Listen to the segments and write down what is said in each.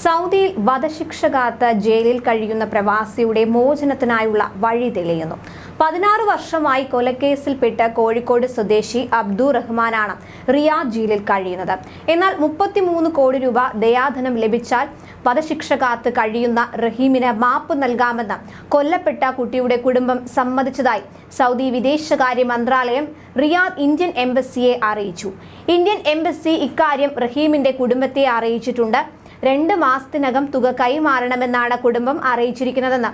സൗദിയിൽ വധശിക്ഷ കാത്ത് ജയിലിൽ കഴിയുന്ന പ്രവാസിയുടെ മോചനത്തിനായുള്ള വഴി തെളിയുന്നു. പതിനാറ് വർഷമായി കൊലക്കേസിൽപ്പെട്ട് കോഴിക്കോട് സ്വദേശി അബ്ദുൾ റഹ്മാനാണ് റിയാദ് ജയിലിൽ കഴിയുന്നത്. എന്നാൽ മുപ്പത്തിമൂന്ന് കോടി രൂപ ദയാധനം ലഭിച്ചാൽ വധശിക്ഷ കാത്ത് കഴിയുന്ന റഹീമിന് മാപ്പ് നൽകാമെന്ന് കൊല്ലപ്പെട്ട കുട്ടിയുടെ കുടുംബം സമ്മതിച്ചതായി സൗദി വിദേശകാര്യ മന്ത്രാലയം റിയാദ് ഇന്ത്യൻ എംബസിയെ അറിയിച്ചു. ഇന്ത്യൻ എംബസി ഇക്കാര്യം റഹീമിന്റെ കുടുംബത്തെ അറിയിച്ചിട്ടുണ്ട്. രണ്ട് മാസത്തിനകം തുക കൈമാറണമെന്നാണ് കുടുംബം അറിയിച്ചിരിക്കുന്നതെന്ന്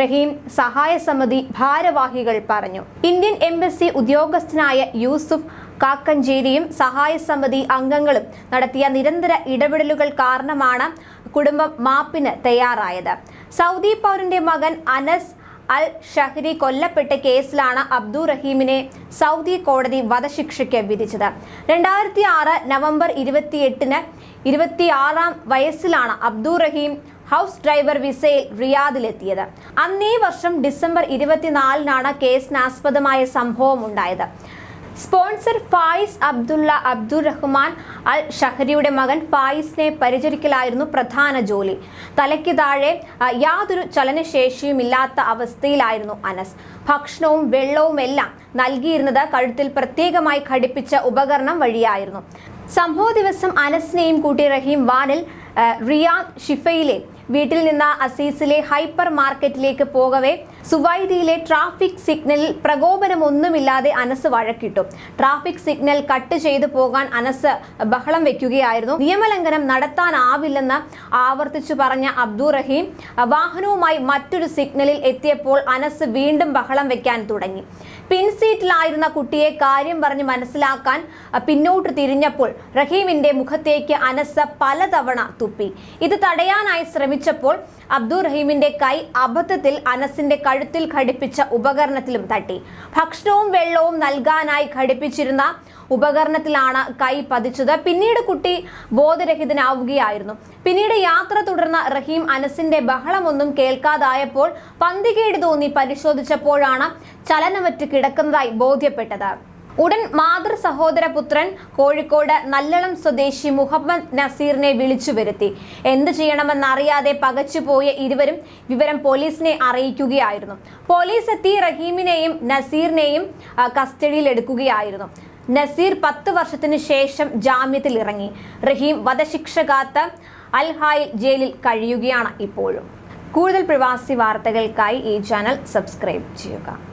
റഹീം സഹായ സമിതി ഭാരവാഹികൾ പറഞ്ഞു. ഇന്ത്യൻ എംബസി ഉദ്യോഗസ്ഥനായ യൂസുഫ് കാക്കഞ്ചേരിയും സഹായ സമിതി അംഗങ്ങളും നടത്തിയ നിരന്തര ഇടപെടലുകൾ കാരണമാണ് കുടുംബം മാപ്പിന് തയ്യാറായത്. സൗദി പൗരന്റെ മകൻ അനസ് അൽ ഷഹരി കൊല്ലപ്പെട്ട കേസിലാണ് അബ്ദുൾ റഹീമിനെ സൗദി കോടതി വധശിക്ഷയ്ക്ക് വിധിച്ചത്. രണ്ടായിരത്തി ആറ് നവംബർ ഇരുപത്തിയെട്ടിന് ഇരുപത്തിയാറാം വയസ്സിലാണ് അബ്ദുൾ റഹീം ഹൗസ് ഡ്രൈവർ വിസയിൽ റിയാദിലെത്തിയത്. അന്നേ വർഷം ഡിസംബർ ഇരുപത്തിനാലിനാണ് കേസിനാസ്പദമായ സംഭവം ഉണ്ടായത് sponsor Fayiz Abdullah Abdul Rahman Al ഷഹരിയുടെ മകൻ ഫായിസിനെ പരിചരിക്കലായിരുന്നു പ്രധാന ജോലി. തലയ്ക്ക് താഴെ യാതൊരു ചലനശേഷിയുമില്ലാത്ത അവസ്ഥയിലായിരുന്നു അനസ്. ഭക്ഷണവും വെള്ളവും എല്ലാം നൽകിയിരുന്നത് കഴുത്തിൽ പ്രത്യേകമായി ഘടിപ്പിച്ച ഉപകരണം വഴിയായിരുന്നു. സംഭവ ദിവസം അനസിനെയും കൂട്ടി റഹീം വാനിൽ റിയാദ് ഷിഫയിലെ വീട്ടിൽ നിന്ന് അസീസിലെ ഹൈപ്പർ മാർക്കറ്റിലേക്ക് പോകവേ സുവൈദിയിലെ ട്രാഫിക് സിഗ്നലിൽ പ്രകോപനമൊന്നുമില്ലാതെ അനസ് വഴക്കിട്ടു. ട്രാഫിക് സിഗ്നൽ കട്ട് ചെയ്തു പോകാൻ അനസ് ബഹളം വെക്കുകയായിരുന്നു. നിയമലംഘനം നടത്താനാവില്ലെന്ന് ആവർത്തിച്ചു പറഞ്ഞ അബ്ദുൾ റഹീം വാഹനവുമായി മറ്റൊരു സിഗ്നലിൽ എത്തിയപ്പോൾ അനസ് വീണ്ടും ബഹളം വെക്കാൻ തുടങ്ങി. പിൻസീറ്റിലായിരുന്ന കുട്ടിയെ കാര്യം പറഞ്ഞ് മനസ്സിലാക്കാൻ പിന്നോട്ട് തിരിഞ്ഞപ്പോൾ റഹീമിന്റെ മുഖത്തേക്ക് അനസ് പലതവണ തുപ്പി. ഇത് തടയാനായി ശ്രമിച്ചപ്പോൾ അബ്ദുറഹീമിന്റെ കൈ അബദ്ധത്തിൽ അനസിന്റെ കഴുത്തിൽ ഘടിപ്പിച്ച ഉപകരണത്തിലും തട്ടി. ഭക്ഷണവും വെള്ളവും നൽകാനായി ഘടിപ്പിച്ചിരുന്ന ഉപകരണത്തിലാണ് കൈ പതിച്ചത്. പിന്നീട് കുട്ടി ബോധരഹിതനാവുകയായിരുന്നു. പിന്നീട് യാത്ര തുടർന്ന റഹീം അനസിന്റെ ബഹളമൊന്നും കേൾക്കാതായപ്പോൾ പന്തികേട് തോന്നി പരിശോധിച്ചപ്പോഴാണ് ചലനമറ്റ് കിടക്കുന്നതായി ബോധ്യപ്പെട്ടത്. ഉടൻ മാതൃ സഹോദര പുത്രൻ കോഴിക്കോട് നല്ലളം സ്വദേശി മുഹമ്മദ് നസീറിനെ വിളിച്ചു വരുത്തി. എന്ത് ചെയ്യണമെന്നറിയാതെ പകച്ചുപോയ ഇരുവരും വിവരം പോലീസിനെ അറിയിക്കുകയായിരുന്നു. പോലീസ് എത്തി റഹീമിനെയും നസീറിനെയും കസ്റ്റഡിയിൽ എടുക്കുകയായിരുന്നു. നസീർ പത്ത് വർഷത്തിന് ശേഷം ജാമ്യത്തിൽ ഇറങ്ങി. റഹീം വധശിക്ഷ കാത്ത് അൽഹായിൽ ജയിലിൽ കഴിയുകയാണ് ഇപ്പോഴും. കൂടുതൽ പ്രവാസി വാർത്തകൾക്കായി ഈ ചാനൽ സബ്സ്ക്രൈബ് ചെയ്യുക.